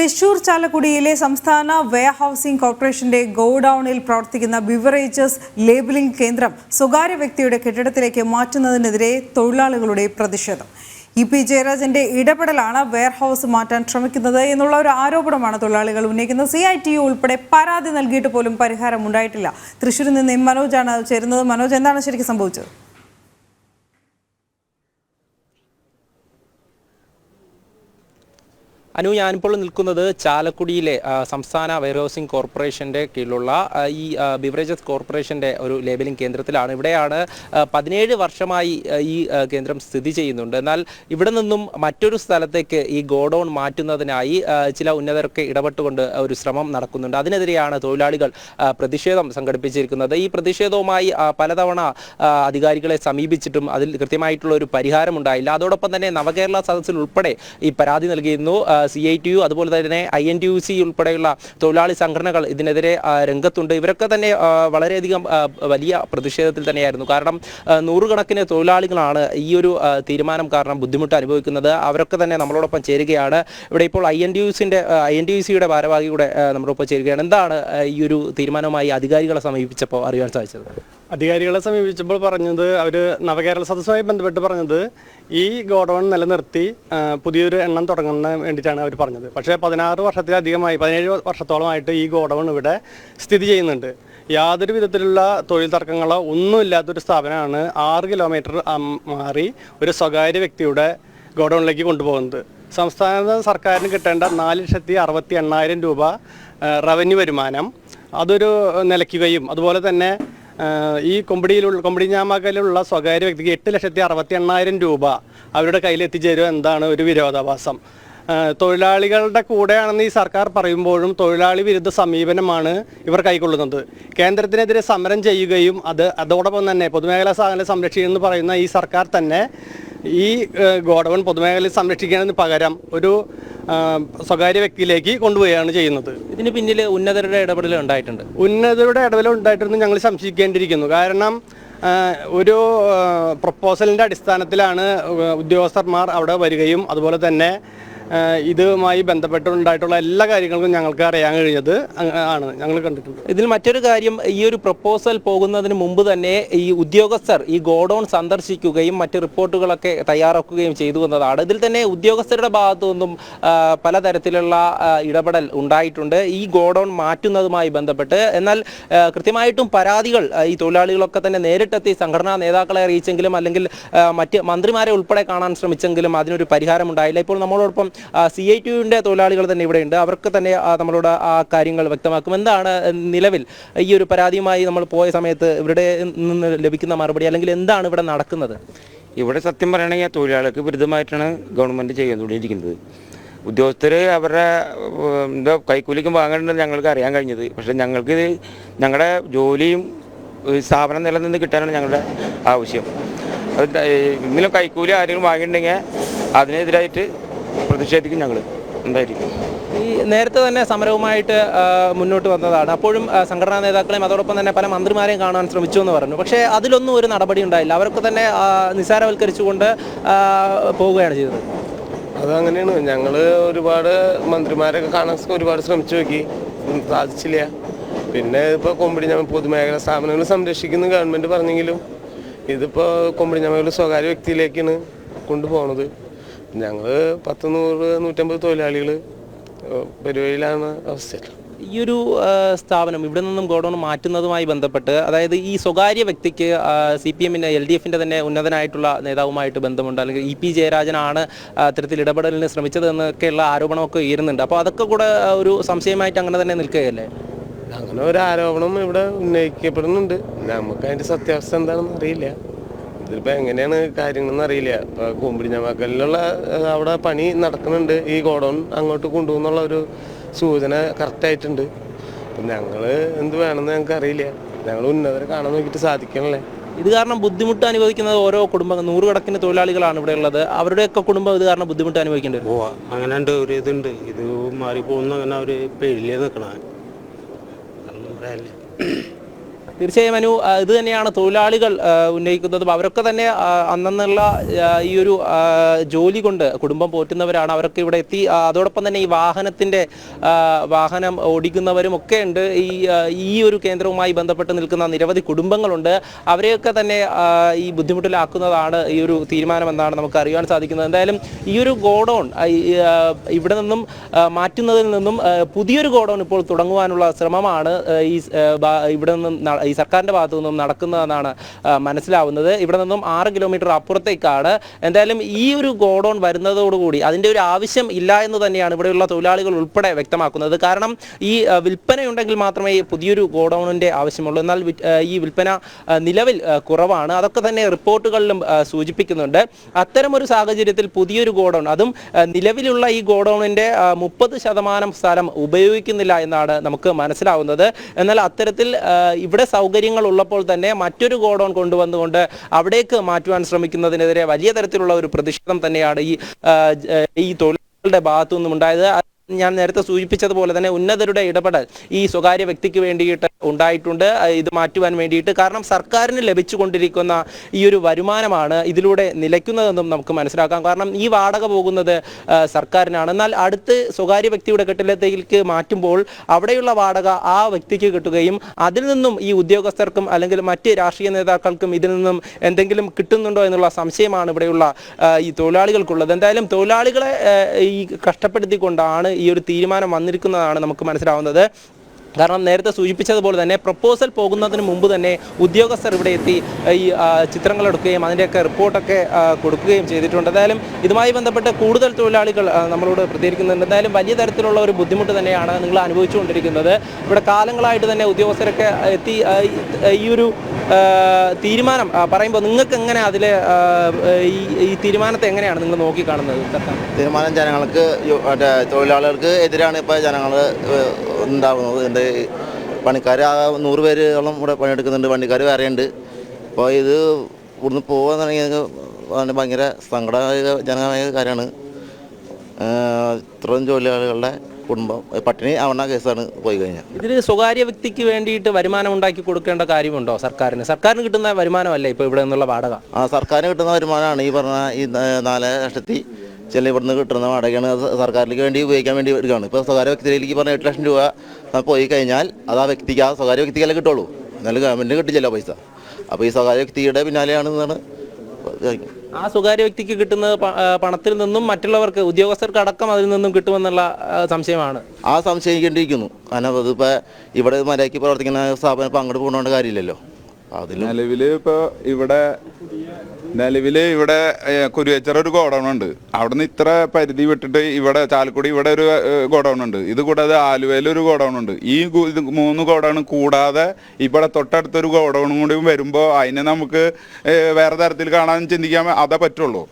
തൃശൂർ ചാലക്കുടിയിലെ സംസ്ഥാന wear housing കോർപ്പറേഷന്റെ ഗോഡൌണിൽ പ്രവർത്തിക്കുന്ന ബിവറേജസ് ലേബലിംഗ് കേന്ദ്രം സ്വകാര്യ വ്യക്തിയുടെ കെട്ടിടത്തിലേക്ക് മാറ്റുന്നതിനെതിരെ തൊഴിലാളികളുടെ പ്രതിഷേധം. ഇ പി ജയരാജന്റെ ഇടപെടലാണ് വെയർ ഹൗസ് മാറ്റാൻ ശ്രമിക്കുന്നത് എന്നുള്ള ഒരു ആരോപണമാണ് തൊഴിലാളികൾ ഉന്നയിക്കുന്നത്. സി ഐ ടി യു ഉൾപ്പെടെ പരാതി നൽകിയിട്ട് പോലും പരിഹാരം ഉണ്ടായിട്ടില്ല തൃശൂരിൽ നിന്ന് മനോജാണ് ചേരുന്നത്. മനോജ് എന്താണ് ശരിക്കും സംഭവിച്ചത്? അനു ഞാനിപ്പോൾ നിൽക്കുന്നത് ചാലക്കുടിയിലെ സംസ്ഥാന വെയർഹൗസിംഗ് കോർപ്പറേഷന്റെ കീഴിലുള്ള ഈ ബിവറേജസ് കോർപ്പറേഷന്റെ ഒരു ലേബലിംഗ് കേന്ദ്രത്തിലാണ്. ഇവിടെയാണ് പതിനേഴ് വർഷമായി ഈ കേന്ദ്രം സ്ഥിതി ചെയ്യുന്നുണ്ട്. എന്നാൽ ഇവിടെ നിന്നും മറ്റൊരു സ്ഥലത്തേക്ക് ഈ ഗോഡൌൺ മാറ്റുന്നതിനായി ചില ഉന്നതരൊക്കെ ഇടപെട്ടുകൊണ്ട് ഒരു ശ്രമം നടക്കുന്നുണ്ട്. അതിനെതിരെയാണ് തൊഴിലാളികൾ പ്രതിഷേധം സംഘടിപ്പിച്ചിരിക്കുന്നത്. ഈ പ്രതിഷേധവുമായി പലതവണ അധികാരികളെ സമീപിച്ചിട്ടും അതിൽ കൃത്യമായിട്ടുള്ള ഒരു പരിഹാരം ഉണ്ടായില്ല അതോടൊപ്പം തന്നെ നവകേരള സദസ്സിൽ ഉൾപ്പെടെ ഈ പരാതി നൽകിയിരുന്നു. സി ഐ ടി യു അതുപോലെ തന്നെ I N T U C ഉൾപ്പെടെയുള്ള തൊഴിലാളി സംഘടനകൾ ഇതിനെതിരെ രംഗത്തുണ്ട്. ഇവരൊക്കെ തന്നെ വളരെയധികം വലിയ പ്രതിഷേധത്തിൽ തന്നെയായിരുന്നു. കാരണം നൂറുകണക്കിന് തൊഴിലാളികളാണ് ഈ ഒരു തീരുമാനം കാരണം ബുദ്ധിമുട്ട് അനുഭവിക്കുന്നത്. അവരൊക്കെ തന്നെ നമ്മളോടൊപ്പം ചേരുകയാണ്. ഇവിടെ ഇപ്പോൾ ഐ എൻ ടി യു സിന്റെ ഐ എൻ ടി യു സിയുടെ ഭാരവാഹി കൂടെ നമ്മളോടൊപ്പം ചേരുകയാണ്. എന്താണ് ഈ ഒരു തീരുമാനവുമായി അധികാരികളെ സമീപിച്ചപ്പോൾ അറിയാൻ സാധിച്ചത്? അധികാരികളെ സമീപിച്ചപ്പോൾ പറഞ്ഞത് അവർ നവകേരള സദസ്സുമായി ബന്ധപ്പെട്ട് പറഞ്ഞത് ഈ ഗോഡൗൺ നിലനിർത്തി പുതിയൊരു എണ്ണം തുടങ്ങുന്ന വേണ്ടിയിട്ടാണ് അവർ പറഞ്ഞത്. പക്ഷേ പതിനാറ് വർഷത്തിലധികമായി പതിനേഴ് വർഷത്തോളമായിട്ട് ഈ ഗോഡൗൺ ഇവിടെ സ്ഥിതി ചെയ്യുന്നുണ്ട്. യാതൊരു വിധത്തിലുള്ള തൊഴിൽ തർക്കങ്ങളോ ഒന്നുമില്ലാത്തൊരു സ്ഥാപനമാണ് ആറ് കിലോമീറ്റർ മാറി ഒരു സ്വകാര്യ വ്യക്തിയുടെ ഗോഡൗണിലേക്ക് കൊണ്ടുപോകുന്നത്. സംസ്ഥാന സർക്കാരിന് കിട്ടേണ്ട നാല് ലക്ഷത്തി അറുപത്തി എണ്ണായിരം രൂപ റവന്യൂ വരുമാനം അതൊരു നിലയ്ക്കുകയും അതുപോലെ തന്നെ ഈ കൊമ്പടിയിലുള്ള കൊമ്പടിഞ്ഞാമകലുള്ള സ്വകാര്യ വ്യക്തിക്ക് എട്ട് ലക്ഷത്തി അറുപത്തി എണ്ണായിരം രൂപ അവരുടെ കയ്യിൽ എത്തിച്ചേരുക എന്താണ് ഒരു വിരോധാഭാസം. തൊഴിലാളികളുടെ കൂടെയാണെന്ന് ഈ സർക്കാർ പറയുമ്പോഴും തൊഴിലാളി വിരുദ്ധ സമീപനമാണ് ഇവർ കൈക്കൊള്ളുന്നത്. കേന്ദ്രത്തിനെതിരെ സമരം ചെയ്യുകയും അത് അതോടൊപ്പം തന്നെ പൊതുമേഖലാ സ്ഥാപനങ്ങളെ സംരക്ഷിക്കുന്നു പറയുന്ന ഈ സർക്കാർ തന്നെ ഈ ഗോഡവൺ ഗോഡൗൺ പൊതുമേഖലയിൽ സംരക്ഷിക്കുന്നതിന് പകരം ഒരു സ്വകാര്യ വ്യക്തിയിലേക്ക് കൊണ്ടുപോവുകയാണ് ചെയ്യുന്നത്. ഇതിന് പിന്നിൽ ഉന്നതരുടെ ഇടപെടൽ ഉണ്ടായിട്ടുണ്ട്. ഉന്നതരുടെ ഇടപെടൽ ഉണ്ടായിട്ടുണ്ട് ഞങ്ങൾ സംശയിക്കേണ്ടിയിരിക്കുന്നു. കാരണം ഒരു പ്രപ്പോസലിന്റെ അടിസ്ഥാനത്തിലാണ് ഉദ്യോഗസ്ഥന്മാർ അവിടെ വരികയും അതുപോലെ തന്നെ ഇതുമായി ബന്ധപ്പെട്ടുണ്ടായിട്ടുള്ള എല്ലാ കാര്യങ്ങൾക്കും ഞങ്ങൾക്ക് അറിയാൻ കഴിഞ്ഞത് ആണ്. ഞങ്ങൾ കണ്ടിട്ടുണ്ട്. ഇതിൽ മറ്റൊരു കാര്യം ഈ ഒരു പ്രപ്പോസൽ പോകുന്നതിന് മുമ്പ് തന്നെ ഈ ഉദ്യോഗസ്ഥർ ഈ ഗോഡൌൺ സന്ദർശിക്കുകയും മറ്റ് റിപ്പോർട്ടുകളൊക്കെ തയ്യാറാക്കുകയും ചെയ്തു എന്നതാണ്. ഇതിൽ തന്നെ ഉദ്യോഗസ്ഥരുടെ ഭാഗത്തു നിന്നും പലതരത്തിലുള്ള ഇടപെടൽ ഉണ്ടായിട്ടുണ്ട്. ഈ ഗോഡൌൺ മാറ്റുന്നതുമായി ബന്ധപ്പെട്ട് എന്നാൽ കൃത്യമായിട്ടും പരാതികൾ ഈ തൊഴിലാളികളൊക്കെ തന്നെ നേരിട്ടെത്തി സംഘടനാ നേതാക്കളെ അറിയിച്ചെങ്കിലും അല്ലെങ്കിൽ മറ്റ് മന്ത്രിമാരെ ഉൾപ്പെടെ കാണാൻ ശ്രമിച്ചെങ്കിലും അതിനൊരു പരിഹാരം ഉണ്ടായില്ല ഇപ്പോൾ നമ്മളോടൊപ്പം സി ഐ ടിയുവിന്റെ തൊഴിലാളികൾ തന്നെ ഇവിടെയുണ്ട് അവർക്ക് തന്നെ നമ്മളോട് ആ കാര്യങ്ങൾ വ്യക്തമാക്കും. എന്താണ് നിലവിൽ ഈ ഒരു പരാതിയുമായി നമ്മൾ പോയ സമയത്ത് ഇവരുടെ നിന്ന് ലഭിക്കുന്ന മറുപടി അല്ലെങ്കിൽ എന്താണ് ഇവിടെ നടക്കുന്നത്? ഇവിടെ സത്യം പറയുകയാണെങ്കിൽ തൊഴിലാളികൾക്ക് വിരുദ്ധമായിട്ടാണ് ഗവൺമെന്റ് ചെയ്തുകൊണ്ടിരിക്കുന്നത്. ഉദ്യോഗസ്ഥർ അവരുടെ എന്താ കൈക്കൂലിക്കും വാങ്ങേണ്ടത് ഞങ്ങൾക്ക് അറിയാൻ കഴിഞ്ഞത്. പക്ഷേ ഞങ്ങൾക്ക് ഞങ്ങളുടെ ജോലിയും സ്ഥാപനം നിലനിന്ന് കിട്ടാനാണ് ഞങ്ങളുടെ ആവശ്യം. അത് ഇന്നലെ കൈക്കൂലി ആരെങ്കിലും വാങ്ങിയിട്ടുണ്ടെങ്കിൽ അതിനെതിരായിട്ട് പ്രതിഷേധിക്കും ഞങ്ങൾ എന്തായിരിക്കും? ഈ നേരത്തെ തന്നെ സമരവുമായിട്ട് മുന്നോട്ട് വന്നതാണ്. അപ്പോഴും സംഘടനാ നേതാക്കളെയും അതോടൊപ്പം തന്നെ പല മന്ത്രിമാരെയും കാണാൻ ശ്രമിച്ചു എന്ന് പറഞ്ഞു. പക്ഷേ അതിലൊന്നും ഒരു നടപടി ഉണ്ടായില്ല. അവരൊക്കെ തന്നെ നിസ്സാരവൽക്കരിച്ചുകൊണ്ട് പോവുകയാണ് ചെയ്തത്. അതങ്ങനെയാണ്. ഞങ്ങൾ ഒരുപാട് മന്ത്രിമാരൊക്കെ കാണാൻ ഒരുപാട് ശ്രമിച്ചു നോക്കി. സാധിച്ചില്ല. പിന്നെ ഇപ്പോൾ കൊമ്പിടിഞ്ഞാമ പൊതുമേഖലാ സ്ഥാപനങ്ങൾ സംരക്ഷിക്കുന്ന ഗവൺമെന്റ് പറഞ്ഞെങ്കിലും ഇതിപ്പോൾ കൊമ്പിടിഞ്ഞാമകൾ സ്വകാര്യ വ്യക്തിയിലേക്കാണ് കൊണ്ടുപോകുന്നത് ഞങ്ങൾ പത്ത് നൂറ് നൂറ്റമ്പത് തൊഴിലാളികൾ പരിപാടിയിലാണ് അവസ്ഥ ഈ ഒരു സ്ഥാപനം ഇവിടെ നിന്നും ഗോഡൌൺ മാറ്റുന്നതുമായി ബന്ധപ്പെട്ട് അതായത് ഈ സ്വകാര്യ വ്യക്തിക്ക് സി പി എമ്മിന്റെ എൽ ഡി എഫിന്റെ തന്നെ ഉന്നതനായിട്ടുള്ള നേതാവുമായിട്ട് ബന്ധമുണ്ട് അല്ലെങ്കിൽ ഇ പി ജയരാജനാണ് അത്തരത്തിൽ ഇടപെടലിന് ശ്രമിച്ചത് എന്നൊക്കെയുള്ള ആരോപണമൊക്കെ ഉയരുന്നുണ്ട്. അപ്പോൾ അതൊക്കെ കൂടെ ഒരു സംശയമായിട്ട് അങ്ങനെ തന്നെ നിൽക്കുകയല്ലേ? അങ്ങനെ ഒരു ആരോപണം ഇവിടെ ഉന്നയിക്കപ്പെടുന്നുണ്ട്. നമുക്ക് അതിന്റെ സത്യാവസ്ഥ എന്താണെന്ന് അറിയില്ല. ഇതിലിപ്പോൾ എങ്ങനെയാണ് കാര്യങ്ങളെന്ന് അറിയില്ല. ഇപ്പോൾ കുമ്പിടിഞ്ഞാമക്കലിലുള്ള അവിടെ പണി നടക്കുന്നുണ്ട്. ഈ ഗോഡൗൺ അങ്ങോട്ട് കൊണ്ടുപോകുന്നുള്ള ഒരു സൂചന കറക്റ്റായിട്ടുണ്ട് അപ്പം ഞങ്ങൾ എന്ത് വേണമെന്ന് ഞങ്ങൾക്ക് അറിയില്ല. ഞങ്ങൾ ഉന്നതരെ കാണാൻ നോക്കിയിട്ട് സാധിക്കണല്ലേ? ഇത് കാരണം ബുദ്ധിമുട്ട് അനുഭവിക്കുന്നത് ഓരോ കുടുംബങ്ങൾ നൂറുകണക്കിന് തൊഴിലാളികളാണ് ഇവിടെ ഉള്ളത്. അവരുടെയൊക്കെ കുടുംബം ഇത് കാരണം ബുദ്ധിമുട്ട് അനുഭവിക്കേണ്ടി വരും. പോവാ അങ്ങനെ ഉണ്ട് ഒരു ഇതുണ്ട്. ഇത് മാറിപ്പോകുന്ന അങ്ങനെ അവർ പേരിലേ നിൽക്കണ തീർച്ചയായും അനു ഇത് തന്നെയാണ് തൊഴിലാളികൾ ഉന്നയിക്കുന്നതും. അവരൊക്കെ തന്നെ അന്നുള്ള ഈ ഒരു ജോലി കൊണ്ട് കുടുംബം പോറ്റുന്നവരാണ്. അവരൊക്കെ ഇവിടെ എത്തി അതോടൊപ്പം തന്നെ ഈ വാഹനത്തിന്റെ വാഹനം ഓടിക്കുന്നവരും ഒക്കെ ഉണ്ട്. ഈ ഈ ഒരു കേന്ദ്രവുമായി ബന്ധപ്പെട്ട് നിൽക്കുന്ന നിരവധി കുടുംബങ്ങളുണ്ട്. അവരെയൊക്കെ തന്നെ ഈ ബുദ്ധിമുട്ടിലാക്കുന്നതാണ് ഈ ഒരു തീരുമാനമെന്നാണ് നമുക്ക് അറിയാൻ സാധിക്കുന്നത്. എന്തായാലും ഈ ഒരു ഗോഡൗൺ ഇവിടെ നിന്നും മാറ്റുന്നതിൽ നിന്നും പുതിയൊരു ഗോഡൗൺ ഇപ്പോൾ തുടങ്ങുവാനുള്ള ശ്രമമാണ് ഈ ഇവിടെ നിന്നും ഈ സർക്കാരിന്റെ ഭാഗത്തു നിന്നും നടക്കുന്നതെന്നാണ് മനസ്സിലാവുന്നത്. ഇവിടെ നിന്നും ആറ് കിലോമീറ്റർ അപ്പുറത്തേക്കാണ്. എന്തായാലും ഈ ഒരു ഗോഡൗൺ വരുന്നതോടുകൂടി അതിന്റെ ഒരു ആവശ്യം ഇല്ല എന്ന് തന്നെയാണ് ഇവിടെയുള്ള തൊഴിലാളികൾ ഉൾപ്പെടെ വ്യക്തമാക്കുന്നത്. കാരണം ഈ വിൽപ്പനയുണ്ടെങ്കിൽ മാത്രമേ പുതിയൊരു ഗോഡൗണിന്റെ ആവശ്യമുള്ളൂ. എന്നാൽ ഈ വിൽപ്പന നിലവിൽ കുറവാണ്. അതൊക്കെ തന്നെ റിപ്പോർട്ടുകളിലും സൂചിപ്പിക്കുന്നുണ്ട്. അത്തരമൊരു സാഹചര്യത്തിൽ പുതിയൊരു ഗോഡൗൺ അതും നിലവിലുള്ള ഈ ഗോഡൗണിന്റെ മുപ്പത് ശതമാനം സ്ഥലം ഉപയോഗിക്കുന്നില്ല എന്നാണ് നമുക്ക് മനസ്സിലാവുന്നത്. എന്നാൽ അത്തരത്തിൽ ഇവിടെ സൗകര്യങ്ങൾ ഉള്ളപ്പോൾ തന്നെ മറ്റൊരു ഗോഡൌൺ കൊണ്ടുവന്നുകൊണ്ട് അവിടേക്ക് മാറ്റുവാൻ ശ്രമിക്കുന്നതിനെതിരെ വലിയ തരത്തിലുള്ള ഒരു പ്രതിഷേധം തന്നെയാണ് ഈ ഈ തൊഴിലാളികളുടെ ഭാഗത്തു നിന്നും ഉണ്ടായത് ഞാൻ നേരത്തെ സൂചിപ്പിച്ചതുപോലെ തന്നെ ഉന്നതരുടെ ഇടപെടൽ ഈ സ്വകാര്യ വ്യക്തിക്ക് വേണ്ടിയിട്ട് ഉണ്ടായിട്ടുണ്ട്. ഇത് മാറ്റുവാൻ വേണ്ടിയിട്ട്. കാരണം സർക്കാരിന് ലഭിച്ചുകൊണ്ടിരിക്കുന്ന ഈ ഒരു വരുമാനമാണ് ഇതിലൂടെ നിലയ്ക്കുന്നതെന്നും നമുക്ക് മനസ്സിലാക്കാം. കാരണം ഈ വാടക പോകുന്നത് സർക്കാരിനാണ്. എന്നാൽ അടുത്ത് സ്വകാര്യ വ്യക്തിയുടെ കെട്ടിടത്തിലേക്ക് മാറ്റുമ്പോൾ അവിടെയുള്ള വാടക ആ വ്യക്തിക്ക് കിട്ടുകയും അതിൽ നിന്നും ഈ ഉദ്യോഗസ്ഥർക്കും അല്ലെങ്കിൽ മറ്റ് രാഷ്ട്രീയ നേതാക്കൾക്കും ഇതിൽ നിന്നും എന്തെങ്കിലും കിട്ടുന്നുണ്ടോ എന്നുള്ള സംശയമാണ് ഇവിടെയുള്ള ഈ തൊഴിലാളികൾക്കുള്ളത്. എന്തായാലും തൊഴിലാളികളെ ഈ കഷ്ടപ്പെടുത്തിക്കൊണ്ടാണ് ഈ ഒരു തീരുമാനം വന്നിരിക്കുന്നതാണ് നമുക്ക് മനസ്സിലാവുന്നത്. കാരണം നേരത്തെ സൂചിപ്പിച്ചതുപോലെ തന്നെ പ്രപ്പോസൽ പോകുന്നതിന് മുമ്പ് തന്നെ ഉദ്യോഗസ്ഥർ ഇവിടെ എത്തി ഈ ചിത്രങ്ങൾ എടുക്കുകയും അതിന്റെയൊക്കെ റിപ്പോർട്ടൊക്കെ കൊടുക്കുകയും ചെയ്തിട്ടുണ്ട്. എന്തായാലും ഇതുമായി ബന്ധപ്പെട്ട് കൂടുതൽ തൊഴിലാളികൾ നമ്മളോട് പ്രതികരിക്കുന്നുണ്ട്. എന്തായാലും വലിയ തരത്തിലുള്ള ഒരു ബുദ്ധിമുട്ട് തന്നെയാണ് നിങ്ങൾ അനുഭവിച്ചുകൊണ്ടിരിക്കുന്നത്. ഇവിടെ കാലങ്ങളായിട്ട് തന്നെ ഉദ്യോഗസ്ഥരൊക്കെ എത്തി ഈ- ഒരു തീരുമാനം പറയുമ്പോൾ നിങ്ങൾക്ക് എങ്ങനെ അതിലെ ഈ തീരുമാനത്തെ എങ്ങനെയാണ് നിങ്ങൾ നോക്കിക്കാണുന്നത്? തീരുമാനം ജനങ്ങൾക്ക് തൊഴിലാളികൾക്ക് എതിരാണ് ഇപ്പോൾ ജനങ്ങൾ ഉണ്ടാകുന്നത്. എന്റെ പണിക്കാർ ആ നൂറ് പേരോളം ഇവിടെ പണിയെടുക്കുന്നുണ്ട്. വണ്ടിക്കാർ വേറെ ഉണ്ട് അപ്പോൾ ഇത് ഇവിടുന്ന് പോകാൻ തുടങ്ങിയത് ഭയങ്കര സങ്കടജനകമായ കാര്യമാണ്. ഇത്രയും ജോലിയാളുകളുടെ കുടുംബം. പട്ടിണി ആവണ കേസാണ് പോയി കഴിഞ്ഞാൽ ഇതിൽ സ്വകാര്യ വ്യക്തിക്ക് വേണ്ടിയിട്ട് വരുമാനം ഉണ്ടാക്കി കൊടുക്കേണ്ട കാര്യമുണ്ടോ സർക്കാരിന്? സർക്കാരിന് കിട്ടുന്ന വരുമാനമല്ലേ ഇപ്പോൾ ഇവിടെ നിന്നുള്ള വാടക? ആ സർക്കാരിന് കിട്ടുന്ന വരുമാനമാണ് ഈ പറഞ്ഞ ഈ നാല് ലക്ഷത്തി ചില ഇവിടുന്ന് കിട്ടുന്ന വാടകയാണ് സർക്കാരിലേക്ക് വേണ്ടി ഉപയോഗിക്കാൻ വേണ്ടി എടുക്കുകയാണ്. ഇപ്പോൾ സ്വകാര്യ വ്യക്തിയിലേക്ക് പറഞ്ഞ എട്ട് ലക്ഷം രൂപ പോയി കഴിഞ്ഞാൽ അത് ആ വ്യക്തിക്ക് ആ സ്വകാര്യ വ്യക്തിക്കല്ലേ കിട്ടുള്ളൂ. എന്നാലും ഗവൺമെന്റിന് കിട്ടില്ലല്ലോ പൈസ. അപ്പോൾ ഈ സ്വകാര്യ വ്യക്തിയുടെ പിന്നാലെയാണെന്നാണ്. ആ സ്വകാര്യ വ്യക്തിക്ക് കിട്ടുന്ന പണത്തിൽ നിന്നും മറ്റുള്ളവർക്ക് ഉദ്യോഗസ്ഥർക്ക് അടക്കം അതിൽ നിന്നും കിട്ടുമെന്നുള്ള സംശയമാണ്. ആ സംശയിക്കേണ്ടിയിരിക്കുന്നു കാരണം അതിപ്പോൾ ഇവിടെ മര്യാദയ്ക്ക് പ്രവർത്തിക്കുന്ന സ്ഥാപനം ഇപ്പോൾ അങ്ങോട്ട് പോകേണ്ട കാര്യമില്ലല്ലോ. നിലവിൽ ഇപ്പോ ഇവിടെ നിലവിൽ ഇവിടെ കുരുവേച്ചറ ഒരു ഗോഡൗൺ ഉണ്ട്. അവിടുന്ന് ഇത്ര പരിധി വിട്ടിട്ട് ഇവിടെ ചാലക്കുടി ഇവിടെ ഒരു ഗോഡൗൺ ഉണ്ട്. ഇത് കൂടാതെ ആലുവയിൽ ഒരു ഗോഡൗൺ ഉണ്ട്. ഈ മൂന്ന് ഗോഡൗൺ കൂടാതെ ഇവിടെ തൊട്ടടുത്തൊരു ഗോഡൗണും കൂടി വരുമ്പോൾ അതിനെ നമുക്ക് വേറെ തരത്തിൽ കാണാൻ ചിന്തിക്കാൻ അതേ പറ്റുള്ളൂ.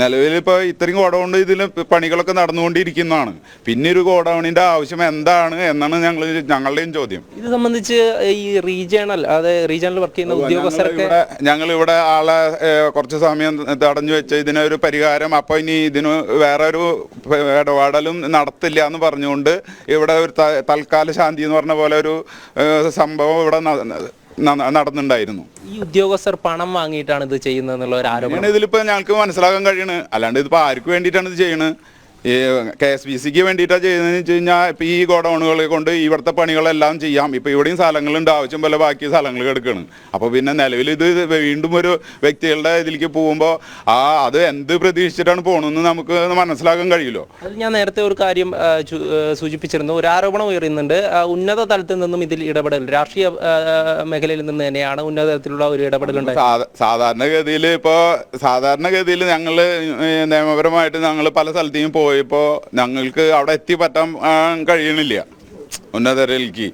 നിലവിൽ ഇപ്പോൾ ഇത്രയും ഗോഡൗൺ ഇതിൽ പണികളൊക്കെ നടന്നുകൊണ്ടിരിക്കുന്നതാണ്. പിന്നെ ഒരു ഗോഡൗണിന്റെ ആവശ്യം എന്താണ് എന്നാണ് ഞങ്ങൾ ഞങ്ങളുടെയും ചോദ്യം. ഇത് സംബന്ധിച്ച് ഈ റീജിയണൽ അതായത് റീജിയണൽ വർക്ക് ചെയ്യുന്ന ഉദ്യോഗസ്ഥരൊക്കെ ഞങ്ങൾ ഇവിടെ ആളെ കുറച്ച് സമയം തടഞ്ഞു വെച്ച് ഇതിനൊരു പരിഹാരം. അപ്പോൾ ഇനി ഇതിന് വേറെ ഒരു ഇടപാടലും നടത്തില്ല എന്ന് പറഞ്ഞുകൊണ്ട് ഇവിടെ ഒരു തൽക്കാല ശാന്തി എന്ന് പറഞ്ഞ പോലെ ഒരു സംഭവം ഇവിടെ നടന്നിട്ടുണ്ടായിരുന്നു ഈ ഉദ്യോഗസ്ഥർ പണം വാങ്ങിയിട്ടാണ് ഇത് ചെയ്യുന്നത് എന്നുള്ള ഒരു ആരോപണം. ഇതിലിപ്പോൾ ഞങ്ങൾക്ക് മനസ്സിലാക്കാൻ കഴിയണ്. അല്ലാണ്ട് ഇതിപ്പോൾ ആർക്ക് വേണ്ടിയിട്ടാണ് ഇത് ചെയ്യണത് ഈ കെ എസ് ബി സിക്ക് വേണ്ടിയിട്ടാണ് ചെയ്യുന്നതെന്ന് വെച്ച് കഴിഞ്ഞാൽ ഇപ്പോൾ ഈ ഗോഡൗണുകളെ കൊണ്ട് ഇവിടുത്തെ പണികളെല്ലാം ചെയ്യാം. ഇപ്പോൾ ഇവിടെയും സ്ഥലങ്ങളുണ്ട്. ആവശ്യം പോലെ ബാക്കി സ്ഥലങ്ങൾ കിടക്കുകയാണ് അപ്പോൾ പിന്നെ നിലവിൽ ഇത് വീണ്ടും ഒരു വ്യക്തികളുടെ ഇതിലേക്ക് പോകുമ്പോൾ ആ അത് എന്ത് പ്രതീക്ഷിച്ചിട്ടാണ് പോകണമെന്ന് നമുക്ക് മനസ്സിലാക്കാൻ കഴിയുമല്ലോ അത് ഞാൻ നേരത്തെ ഒരു കാര്യം സൂചിപ്പിച്ചിരുന്നു. ഒരു ആരോപണം ഉയരുന്നുണ്ട്. ഉന്നത തലത്തിൽ നിന്നും ഇതിൽ ഇടപെടൽ രാഷ്ട്രീയ മേഖലയിൽ നിന്ന് തന്നെയാണ് ഉന്നത തലത്തിലുള്ള ഒരു ഇടപെടൽ സാധാരണഗതിയിൽ ഇപ്പോൾ സാധാരണഗതിയിൽ ഞങ്ങൾ നിയമപരമായിട്ട് ഞങ്ങൾ പല സ്ഥലത്തേയും സ്ഥലത്തേക്കും പോയപ്പോൾ ഞങ്ങൾക്ക് അവിടെ എത്തിപ്പറ്റാൻ പറ്റാൻ കഴിയണില്ല. ഉന്നതരിലേക്ക്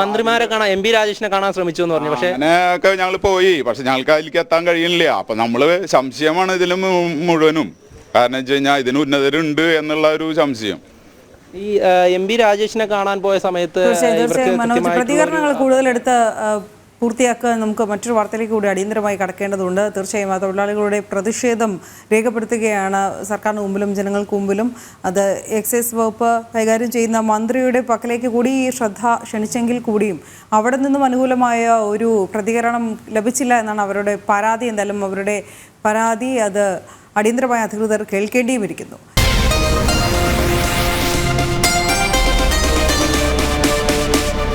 മന്ത്രിമാരെ കാണാൻ എം പി രാജേഷിനെ കാണാൻ ശ്രമിച്ചു എന്ന് പറഞ്ഞു. പക്ഷേ അങ്ങനെയൊക്കെ ഞങ്ങൾ പോയി. പക്ഷെ ഞങ്ങൾക്ക് അതിലേക്ക് എത്താൻ കഴിയണില്ല. അപ്പൊ നമ്മൾ സംശയമാണ് ഇതിലും മുഴുവനും. കാരണം വെച്ച് കഴിഞ്ഞാൽ ഇതിന് ഉന്നതരുണ്ട് എന്നുള്ള ഒരു സംശയം. ഈ എം പി രാജേഷിനെ കാണാൻ പോയ സമയത്ത് പ്രതികരണങ്ങൾ കൂടുതലെടുത്ത് ആ, പൂർത്തിയാക്കാൻ നമുക്ക് മറ്റൊരു വാർത്തയിലേക്ക് കൂടി അടിയന്തരമായി കടക്കേണ്ടതുണ്ട്. തീർച്ചയായും ആ തൊഴിലാളികളുടെ പ്രതിഷേധം രേഖപ്പെടുത്തുകയാണ് സർക്കാരിന് മുമ്പിലും ജനങ്ങൾക്ക് മുമ്പിലും. അത് എക്സൈസ് വകുപ്പ് കൈകാര്യം ചെയ്യുന്ന മന്ത്രിയുടെ പക്കലേക്ക് കൂടി ഈ ശ്രദ്ധ ക്ഷണിച്ചെങ്കിൽ കൂടിയും അവിടെ നിന്നും അനുകൂലമായ ഒരു പ്രതികരണം ലഭിച്ചില്ല എന്നാണ് അവരുടെ പരാതി. എന്തായാലും അവരുടെ പരാതി അത് അടിയന്തരമായ അധികൃതർ കേൾക്കേണ്ടിയും ഇരിക്കുന്നു.